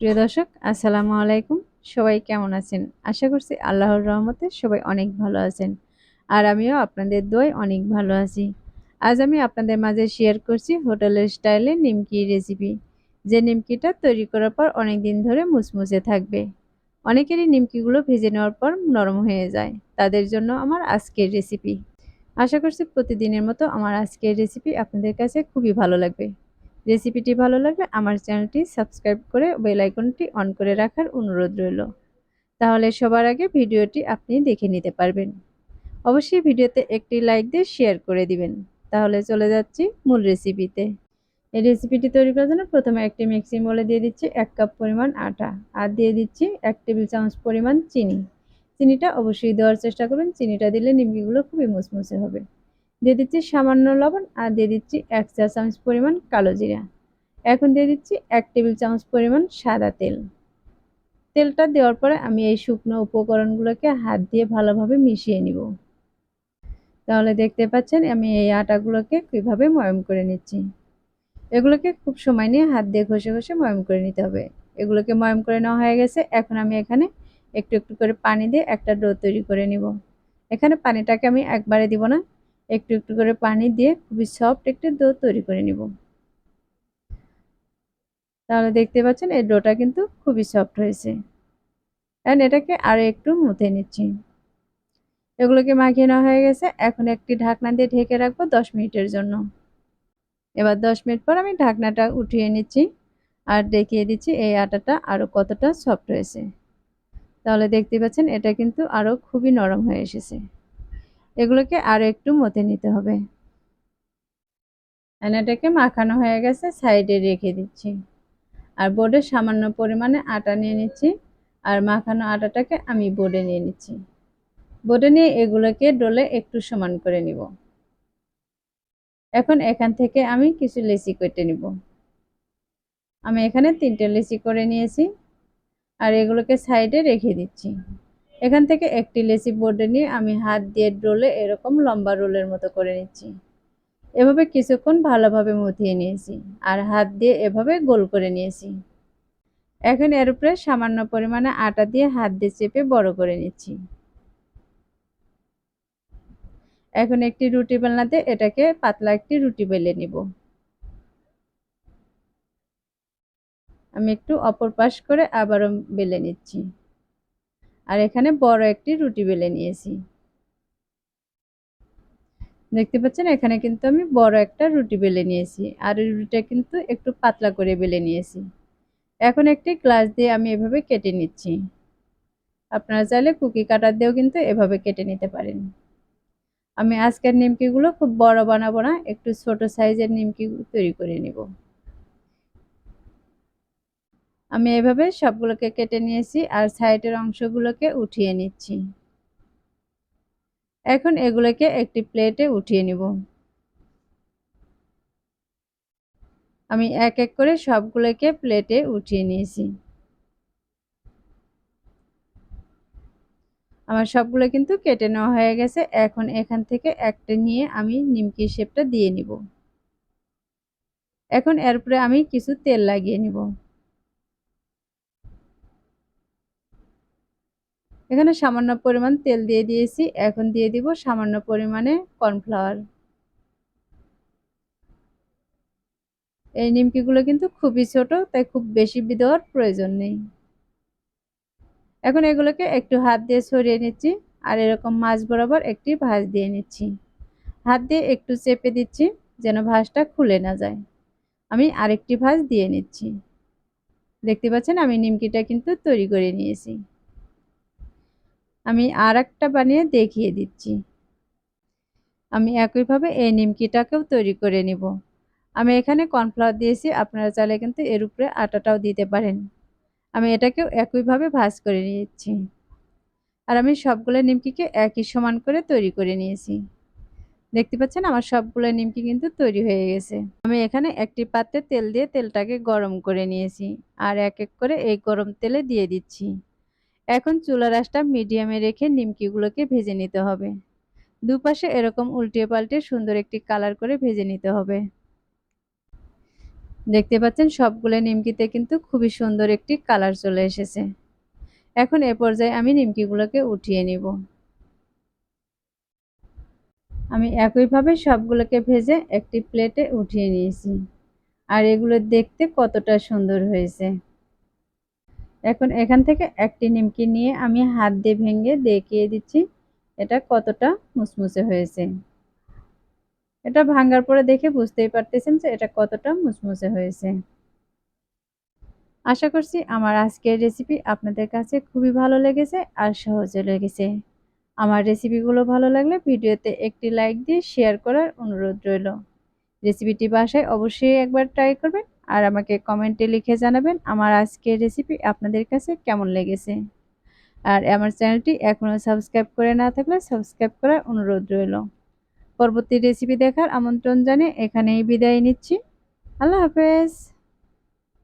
প্রিয় দর্শক, আসসালামু আলাইকুম। সবাই কেমন আছেন? আশা করছি আল্লাহর রহমতে সবাই অনেক ভালো আছেন। আর আমিও আপনাদের দোয় অনেক ভালো আছি। আজ আমি আপনাদের মাঝে শেয়ার করছি হোটেলের স্টাইলে নিমকি রেসিপি যে নিমকিটা তৈরি করার পর অনেক দিন ধরে মুচমুচে থাকবে। অনেকেরই নিমকিগুলো ভেজে নেওয়ার পর নরম হয়ে যায়। তাদের জন্য আমার আজকের রেসিপি আশা করছি প্রতিদিনের মতো আমার আজকের রেসিপি আপনাদের কাছে খুবই ভালো লাগবে। রেসিপিটি ভালো লাগলে আমার চ্যানেলটি সাবস্ক্রাইব করে বেল আইকনটি অন করে রাখার অনুরোধ রইল। তাহলে সবার আগে ভিডিওটি আপনি দেখে নিতে পারবেন। অবশ্যই ভিডিওতে একটি লাইক দিয়ে শেয়ার করে দিবেন। তাহলে চলে যাচ্ছি মূল রেসিপিতে। এই রেসিপিটি তৈরি করার জন্য প্রথমে একটি মিক্সিং বলে দিয়ে দিচ্ছি এক কাপ পরিমাণ আটা আর দিয়ে দিচ্ছি এক টেবিল চামচ পরিমাণ চিনি। চিনিটা অবশ্যই দেওয়ার চেষ্টা করবেন। চিনিটা দিলে নিমকিগুলো খুবই মুসমুসে হবে। দিয়ে দিচ্ছি সামান্য লবণ আর দিয়ে দিচ্ছি এক চা চামচ পরিমাণ কালো জিরা। এখন দিয়ে দিচ্ছি এক টেবিল চামচ পরিমাণ সাদা তেল। তেলটা দেওয়ার পরে আমি এই শুকনো উপকরণগুলোকে হাত দিয়ে ভালোভাবে মিশিয়ে নিব। তাহলে দেখতে পাচ্ছেন আমি এই আটাগুলোকে কীভাবে ময়ম করে নিচ্ছি। এগুলোকে খুব সময় নিয়ে হাত দিয়ে ঘষে ঘষে ময়ম করে নিতে হবে। এগুলোকে ময়ম করে নেওয়া হয়ে গেছে। এখন আমি এখানে একটু একটু করে পানি দিয়ে একটা ডো তৈরি করে নিব। এখানে পানিটাকে আমি একবারে দিব না একটু একটু করে পানি দিয়ে খুবই সফট একটি ডো তৈরি করে নিব। তাহলে দেখতে পাচ্ছেন এই ডোটা কিন্তু খুবই সফট হয়েছে। অ্যান্ড এটাকে আরও একটু মুথে নিচ্ছি। এগুলোকে মাখিয়ে নেওয়া হয়ে গেছে। এখন একটি ঢাকনা দিয়ে ঢেকে রাখব দশ মিনিটের জন্য। এবার দশ মিনিট পর আমি ঢাকনাটা উঠিয়ে নিচ্ছি আর দেখিয়ে দিচ্ছি এই আটাটা আরও কতটা সফট হয়েছে। তাহলে দেখতে পাচ্ছেন এটা কিন্তু আরও খুবই নরম হয়ে এসেছে। এগুলোকে আরও একটু মতে নিতে হবে। এটাকে মাখানো হয়ে গেছে, সাইডে রেখে দিচ্ছি। আর বোর্ডে সামান্য পরিমাণে আটা নিয়ে নিচ্ছি। আর মাখানো আটাটাকে আমি বোর্ডে নিয়ে নিচ্ছি। বোর্ডে নিয়ে এগুলোকে ডোলে একটু সমান করে নিব। এখন এখান থেকে আমি কিছু লেসি কেটে নিব। আমি এখানে তিনটে লেসি করে নিয়েছি। আর এগুলোকে সাইডে রেখে দিচ্ছি। এখান থেকে একটি লেসি বোর্ডে নিয়ে আমি হাত দিয়ে ডোলে এরকম লম্বা রোলের মতো করে নিচ্ছি। এভাবে কিছুক্ষণ ভালোভাবে মুথিয়ে নিয়েছি আর হাত দিয়ে এভাবে গোল করে নিয়েছি। এখন এর উপরে সামান্য পরিমাণে আটা দিয়ে হাত দিয়ে চেপে বড় করে নিচ্ছি। এখন একটি রুটি বেলনাতে এটাকে পাতলা একটি রুটি বেলে নিব। আমি একটু অপর পাশ করে আবারও বেলে নিচ্ছি। আর এখানে বড় একটি রুটি বেলে নিয়েছি। দেখতে পাচ্ছেন, এখানে কিন্তু আমি বড় একটা রুটি বেলে নিয়েছি আর রুটিটা কিন্তু একটু পাতলা করে বেলে নিয়েছি। এখন একটি গ্লাস দিয়ে আমি এভাবে কেটে নিচ্ছি। আপনারা চাইলে কুকি কাটার দিয়েও কিন্তু এভাবে কেটে নিতে পারেন। আমি আজকের নিমকিগুলো খুব বড় বানাবো না, একটু ছোট সাইজের নিমকি তৈরি করে নিব। আমি এভাবে সবগুলোকে কেটে নিয়েছি আর সাইডের অংশগুলোকে উঠিয়ে নিচ্ছি। এখন এগুলোকে একটি প্লেটে উঠিয়ে নিব। আমি এক এক করে সবগুলোকে প্লেটে উঠিয়ে নিয়েছি। আমার সবগুলো কিন্তু কেটে নেওয়া হয়ে গেছে। এখন এখান থেকে একটা নিয়ে আমি নিমকি শেপটা দিয়ে নিব। এখন এরপরে আমি কিছু তেল লাগিয়ে নিব। এখানে সামান্য পরিমাণ তেল দিয়ে দিয়েছি। এখন দিয়ে দিব সামান্য পরিমাণে কর্নফ্লাওয়ার। এই নিমকিগুলো কিন্তু খুবই ছোট, তাই খুব বেশি দেওয়ার প্রয়োজন নেই। এখন এগুলোকে একটু হাত দিয়ে সরিয়ে নিচ্ছি, আর এরকম মাছ বরাবর একটি ভাঁজ দিয়ে নিচ্ছি। হাত দিয়ে একটু চেপে দিচ্ছি, যেন ভাঁজটা খুলে না যায়। আমি আরেকটি ভাঁজ দিয়ে নিচ্ছি। দেখতে পাচ্ছেন আমি নিমকিটা কিন্তু তৈরি করে নিয়েছি। আমি আর একটা বানিয়ে দেখিয়ে দিচ্ছি। আমি একইভাবে এই নিমকিটাকেও তৈরি করে নিব। আমি এখানে কর্নফ্লাওয়ার দিয়েছি, আপনারা চাইলে কিন্তু এর উপরে আটাটাও দিতে পারেন। আমি এটাকেও একইভাবে ভাজ করে নিয়েছি। আর আমি সবগুলো নিমকিকে একই সমান করে তৈরি করে নিয়েছি। দেখতে পাচ্ছেন আমার সবগুলো নিমকি কিন্তু তৈরি হয়ে গেছে। আমি এখানে একটি পাত্রে তেল দিয়ে তেলটাকে গরম করে নিয়েছি। আর এক এক করে এই গরম তেলে দিয়ে দিচ্ছি। এখন চুলা রাসটা মিডিয়ামে রেখে নিমকিগুলোকে ভেজে নিতে হবে। দুপাশে এরকম উল্টিয়ে পাল্টে সুন্দর একটি কালার করে ভেজে নিতে হবে। দেখতে পাচ্ছেন, সবগুলো নিমকিতে কিন্তু খুবই সুন্দর একটি কালার চলে এসেছে। এখন এ পর্যায়ে আমি নিমকিগুলোকে উঠিয়ে নিব। আমি একইভাবে সবগুলোকে ভেজে একটি প্লেটে উঠিয়ে নিয়েছি। আর এগুলো দেখতে কতটা সুন্দর হয়েছে। এখন এখান থেকে একটি নিমকি নিয়ে আমি হাত দিয়ে ভেঙে দেখিয়ে দিচ্ছি, এটা কতটা মুসমুসে হয়েছে। এটা ভাঙ্গার পরে দেখে বুঝতেই পারতেছেন যে এটা কতটা মুসমুসে হয়েছে। আশা করছি আমার আজকের রেসিপি আপনাদের কাছে খুবই ভালো লেগেছে আর সহজে লেগেছে। আমার রেসিপিগুলো ভালো লাগলে ভিডিওতে একটি লাইক দিয়ে শেয়ার করার অনুরোধ রইল। রেসিপিটি বাসায় অবশ্যই একবার ট্রাই করবেন। আর আমাকে কমেন্টে লিখে জানাবেন আমার আজকের রেসিপি আপনাদের কাছে কেমন লেগেছে। আর আমার চ্যানেলটি এখনও সাবস্ক্রাইব করে না থাকলে সাবস্ক্রাইব করার অনুরোধ রইল। পরবর্তী রেসিপি দেখার আমন্ত্রণ জানিয়ে এখানেই বিদায় নিচ্ছি। আল্লাহ হাফেজ।